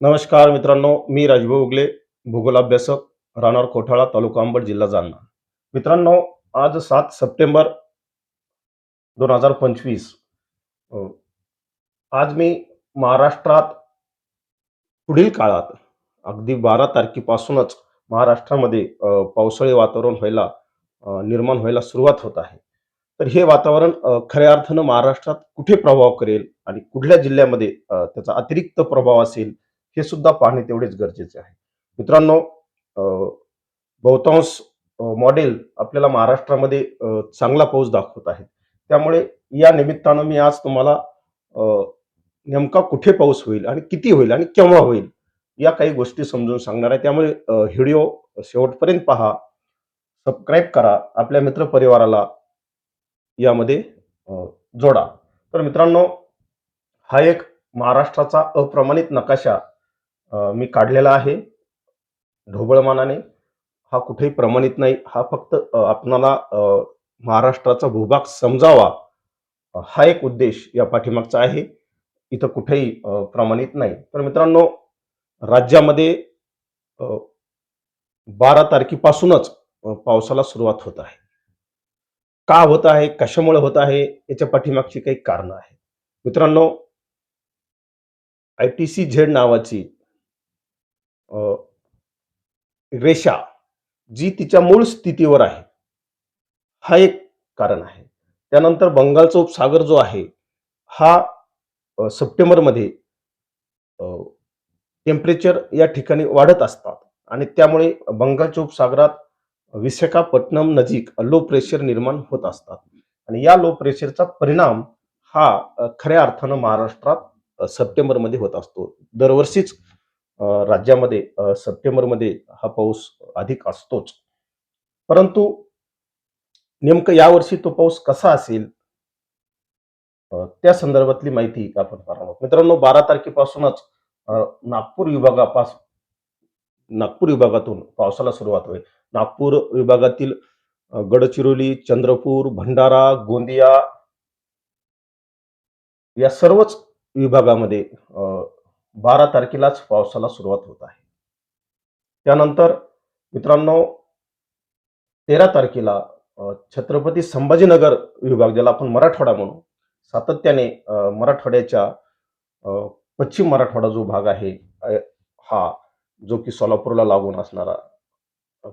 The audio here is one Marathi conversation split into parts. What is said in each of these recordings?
नमस्कार मित्रांनो मी राजभाऊ उगले भूगोल अभ्यासक राहणार कोठाळा तालुका अंबड जिल्हा जालना. मित्रांनो आज सात सप्टेंबर दोन हजार पंचवीस आज मी महाराष्ट्रात पुढील काळात अगदी बारा तारखेपासूनच महाराष्ट्रामध्ये पावसाळी वातावरण व्हायला निर्माण व्हायला सुरुवात होत आहे. तर हे वातावरण खऱ्या अर्थानं महाराष्ट्रात कुठे प्रभाव करेल आणि कुठल्या जिल्ह्यामध्ये त्याचा अतिरिक्त प्रभाव असेल हे सुद्धा पाहणे तेवढेच गरजेचे आहे. मित्रांनो बहुतांश मॉडेल आपल्याला महाराष्ट्रामध्ये चांगला पाऊस दाखवत आहेत. त्यामुळे या निमित्तानं मी आज तुम्हाला नेमका कुठे पाऊस होईल आणि किती होईल आणि केव्हा होईल या काही गोष्टी समजून सांगणार आहे. त्यामुळे व्हिडिओ शेवटपर्यंत पहा. सबस्क्राईब करा. आपल्या मित्रपरिवाराला यामध्ये जोडा. तर मित्रांनो हा एक महाराष्ट्राचा अप्रमाणित नकाशा मी काढलेला आहे. ढोबळमानाने. हा कुठेही प्रमाणित नाही. हा फक्त आपणाला महाराष्ट्राचा भूभाग समजावा. हा एक उद्देश या पाठीमागचा आहे. इथं कुठेही प्रमाणित नाही. तर मित्रांनो राज्यामध्ये बारा तारखेपासूनच पावसाला सुरुवात होत आहे. का होत आहे? कशामुळे होत आहे? याच्या पाठीमागची काही कारणं आहेत. मित्रांनो आय टी सी झेड नावाची रेषा जी तिच्या मूळ स्थितीवर आहे. हा एक कारण आहे. त्यानंतर बंगालचा उपसागर जो आहे हा सप्टेंबरमध्ये टेम्परेचर या ठिकाणी वाढत असतात. आणि त्यामुळे बंगालच्या उपसागरात विशाखापट्टणम नजीक लो प्रेशर निर्माण होत असतात. आणि या लो प्रेशरचा परिणाम हा खऱ्या अर्थानं महाराष्ट्रात सप्टेंबरमध्ये होत असतो. दरवर्षीच राज्यामध्ये सप्टेंबरमध्ये हा पाऊस अधिक असतोच. परंतु नेमकं यावर्षी तो पाऊस कसा असेल? त्या संदर्भातली माहिती आपण पाहणार आहोत. मित्रांनो बारा तारखेपासूनच नागपूर विभागापास नागपूर विभागातून पावसाला सुरुवात होईल. नागपूर विभागातील गडचिरोली चंद्रपूर भंडारा गोंदिया या सर्वच विभागामध्ये बारा तारखेलाच पावसाला सुरुवात होत आहे. त्यानंतर मित्रांनो तेरा तारखेला छत्रपती संभाजीनगर विभाग ज्याला आपण मराठवाडा म्हणू सातत्याने मराठवाड्याच्या पश्चिम मराठवाडा जो भाग आहे हा जो की सोलापूरला लागून असणारा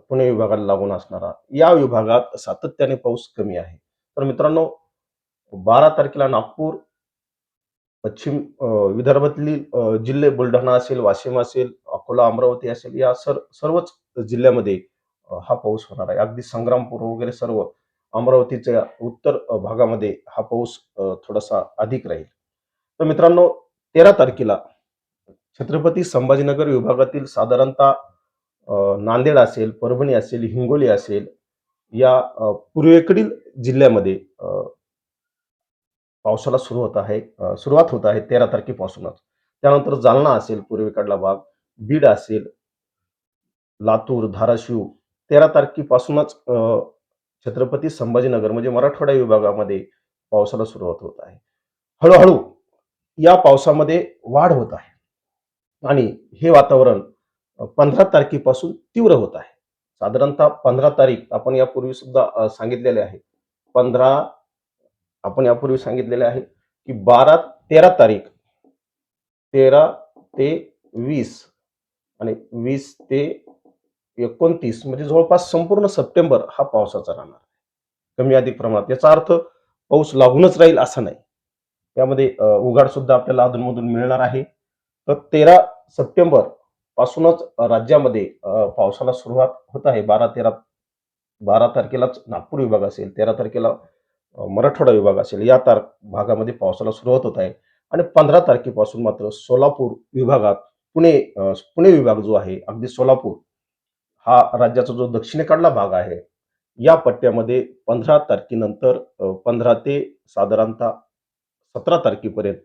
पुणे विभागाला लागून असणारा या विभागात सातत्याने पाऊस कमी आहे. तर मित्रांनो बारा तारखेला नागपूर पश्चिम विदर्भातली जिल्हे बुलढाणा असेल वाशिम असेल अकोला अमरावती असेल या सर सर्वच जिल्ह्यामध्ये हा पाऊस होणार आहे. अगदी संग्रामपूर वगैरे सर्व अमरावतीच्या उत्तर भागामध्ये हा पाऊस थोडासा अधिक राहील. तर मित्रांनो तेरा तारखेला छत्रपती संभाजीनगर विभागातील साधारणतः नांदेड असेल परभणी असेल हिंगोली असेल या पूर्वेकडील जिल्ह्यामध्ये पावसाला सुरू होत आहे सुरुवात होत आहे तेरा तारखेपासूनच. त्यानंतर जालना असेल पूर्वेकडला भाग बीड असेल लातूर धाराशिव तेरा तारखेपासूनच छत्रपती संभाजीनगर म्हणजे मराठवाडा विभागामध्ये पावसाला सुरुवात होत आहे. हळूहळू या पावसामध्ये वाढ होत आहे आणि हे वातावरण पंधरा तारखेपासून तीव्र होत आहे. साधारणतः पंधरा तारीख आपण यापूर्वी सुद्धा सांगितलेले आहे. पंधरा आपण यापूर्वी सांगितलेले आहे की बारा तेरा तारीख तेरा ते वीस आणि वीस ते एकोणतीस म्हणजे जवळपास संपूर्ण सप्टेंबर हा पावसाचा राहणार कमी अधिक प्रमाणात. याचा अर्थ पाऊस लागूनच राहील असा नाही. त्यामध्ये उघाड सुद्धा आपल्याला अधूनमधून मिळणार आहे. तर तेरा सप्टेंबर पासूनच राज्यामध्ये पावसाला सुरुवात होत आहे. बारा तेरा बारा तारखेलाच नागपूर विभाग असेल तेरा तारखेला मराठवाडा विभाग असेल या तार भागामध्ये पावसाला सुरुवात होत आहे. आणि पंधरा तारखेपासून मात्र सोलापूर विभागात पुणे पुणे विभाग जो आहे अगदी सोलापूर हा राज्याचा जो दक्षिणेकडला भाग आहे या पट्ट्यामध्ये पंधरा तारखेनंतर पंधरा ते साधारणतः सतरा तारखेपर्यंत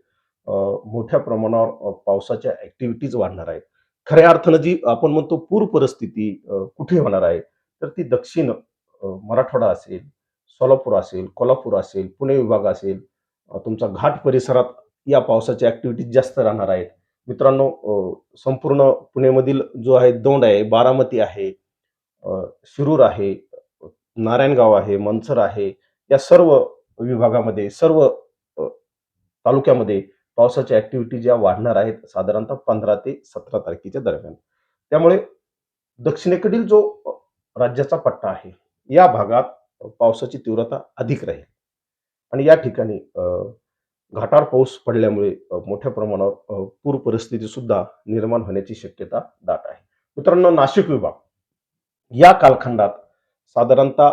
मोठ्या प्रमाणावर पावसाच्या ऍक्टिव्हिटीज वाढणार आहेत. खऱ्या अर्थानं जी आपण म्हणतो पूर परिस्थिती कुठे होणार आहे तर ती दक्षिण मराठवाडा असेल सोलापूर असेल कोल्हापूर असेल पुणे विभाग असेल तुमचा घाट परिसरात या पावसाच्या ॲक्टिव्हिटीज जास्त राहणार आहेत मित्रांनो संपूर्ण पुणेमधील जो आहे दौंड आहे, बारामती आहे, शिरूर आहे, नारायणगाव आहे, मनसर आहे, या सर्व विभागामध्ये, सर्व तालुक्यामध्ये पावसाच्या ॲक्टिव्हिटी ज्या वाढणार आहेत साधारणतः 15 ते 17 तारखेच्या दरम्यान. त्यामुळे दक्षिणेकडील जो राज्याचा पट्टा आहे, या भागात पावसाची तीव्रता अधिक राहील आणि या ठिकाणी घाटार घाटाळ पाऊस पडल्यामुळे मोठ्या प्रमाणावर पूर परिस्थिती सुद्धा निर्माण होण्याची शक्यता दाट आहे. मित्रांनो, नाशिक विभाग या कालखंडात साधारणतः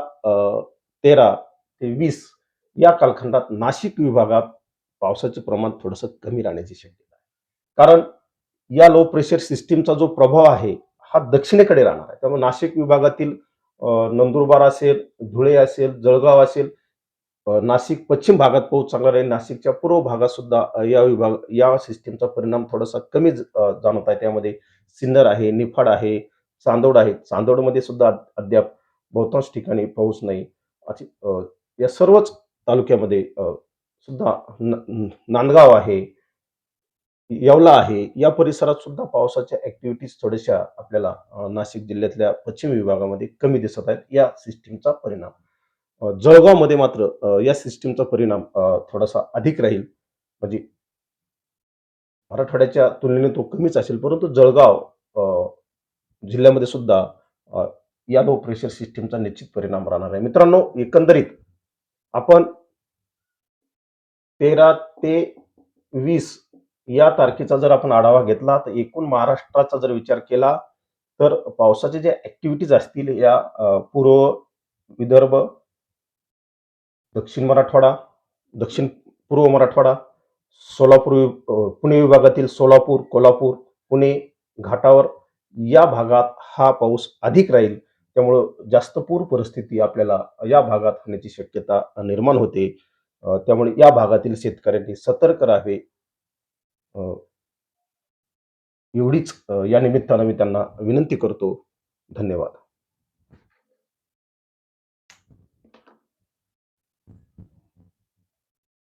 तेरा ते वीस या कालखंडात नाशिक विभागात पावसाचं प्रमाण थोडंसं कमी राहण्याची शक्यता आहे. कारण या लो प्रेशर सिस्टीमचा जो प्रभाव आहे, हा दक्षिणेकडे राहणार आहे. त्यामुळे नाशिक विभागातील नंदुरबार असेल, धुळे असेल, जळगाव असेल, नाशिक पश्चिम भागात पाऊस चांगला राहील. नाशिकच्या पूर्व भागात सुद्धा या विभाग या सिस्टीमचा परिणाम थोडासा कमी ज- जाणवत आहे. त्यामध्ये सिन्नर आहे, निफाड आहे, चांदोड आहे. चांदोडमध्ये सुद्धा अद्याप बहुतांश ठिकाणी पाऊस नाही. अशी या सर्वच तालुक्यामध्ये सुद्धा न- नांदगाव आहे, येवला आहे, या परिसरात सुद्धा पावसाच्या ऍक्टिव्हिटीज थोड्याशा आपल्याला नाशिक जिल्ह्यातल्या पश्चिम विभागामध्ये कमी दिसत आहेत. या सिस्टीमचा परिणाम. जळगावमध्ये मात्र या सिस्टीमचा परिणाम थोडासा अधिक राहील. म्हणजे मराठवाड्याच्या तुलनेने तो कमीच असेल, परंतु जळगाव जिल्ह्यामध्ये सुद्धा या लो प्रेशर सिस्टीमचा निश्चित परिणाम राहणार आहे. मित्रांनो, एकंदरीत आपण 13 ते वीस या तारखेचा जर आपण आढावा घेतला, तर एकूण महाराष्ट्राचा जर विचार केला, तर पावसाच्या ज्या ॲक्टिव्हिटीज असतील या पूर्व विदर्भ, दक्षिण मराठवाडा, दक्षिण पूर्व मराठवाडा, सोलापूर वि पुणे विभागातील सोलापूर, कोल्हापूर, पुणे घाटावर या भागात हा पाऊस अधिक राहील. त्यामुळं जास्त पूर परिस्थिती आपल्याला या भागात होण्याची शक्यता निर्माण होते. त्यामुळे या भागातील शेतकऱ्यांनी सतर्क राहावे. एवढीच या निमित्तानं मी त्यांना विनंती करतो. धन्यवाद.